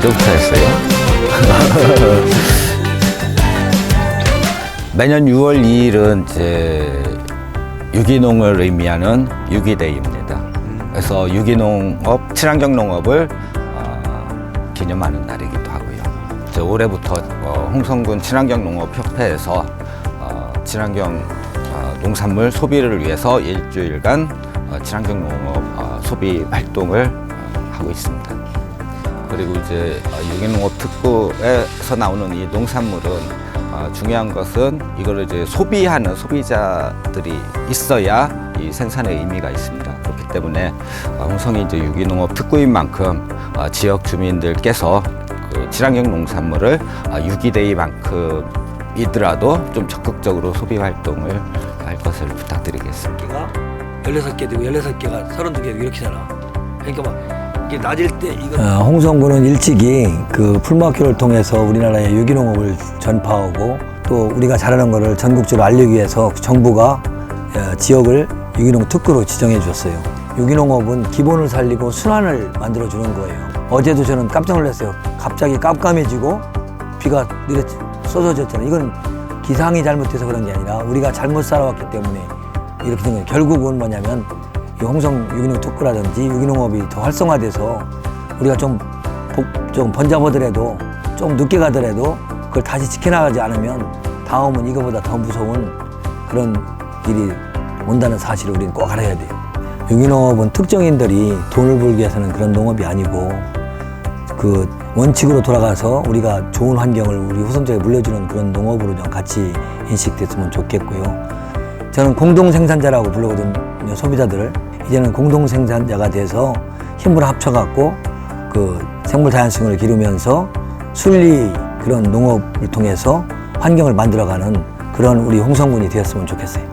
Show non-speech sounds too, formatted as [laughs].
언제부터 했어요? [laughs] 매년 6월 2일은 이제 유기농을 의미하는 유기데이입니다. 그래서 유기농업, 친환경 농업을 어, 기념하는 날이기도 하고요. 이제 올해부터 어, 홍성군 친환경 농업 협회에서 어, 친환경 어, 농산물 소비를 위해서 일주일간 어, 친환경 농업 어, 소비 활동을 어, 하고 있습니다. 그리고 이제 어, 유기농업 특구에서 나오는 이 농산물은 어, 중요한 것은 이거를 이제 소비하는 소비자들이 있어야 이 생산의 의미가 있습니다. 그렇기 때문에 어, 홍성이 이제 유기농업 특구인 만큼 어, 지역 주민들께서 그 친환경 농산물을 어, 유기데이만큼 이더라도 좀 적극적으로 소비 활동을 할 것을 부탁드리겠습니다. 개가 16개 되고 16개가 32개 되고 이렇게잖아. 그러니까 막 낮을 때 이거 어, 홍성군은 일찍이 그 풀마키를 통해서 우리나라의 유기농업을 전파하고 또 우리가 잘하는 것을 전국적으로 알리기 위해서 정부가 어, 지역을 유기농 특구로 지정해 주셨어요. 유기농업은 기본을 살리고 순환을 만들어 주는 거예요. 어제도 저는 깜짝 놀랐어요. 갑자기 깜깜해지고 비가 내려 쏟아졌잖아요. 이건 기상이 잘못돼서 그런 게 아니라 우리가 잘못 살아왔기 때문에 이렇게 된 거예요. 결국은 뭐냐면 이 홍성 유기농 특구라든지 유기농업이 더 활성화돼서 우리가 좀, 복- 좀 번잡하더라도 좀 늦게 가더라도 그걸 다시 지켜나가지 않으면 다음은 이거보다 더 무서운 그런 일이 온다는 사실을 우리는 꼭 알아야 돼요. 유기농업은 특정인들이 돈을 벌기 위해서는 그런 농업이 아니고 그 원칙으로 돌아가서 우리가 좋은 환경을 우리 후손자에게 물려주는 그런 농업으로 좀 같이 인식됐으면 좋겠고요. 저는 공동 생산자라고 부르거든요 소비자들을 이제는 공동 생산자가 돼서 힘을 합쳐갖고 그 생물 다양성을 기르면서 순리 그런 농업을 통해서 환경을 만들어가는 그런 우리 홍성군이 되었으면 좋겠어요.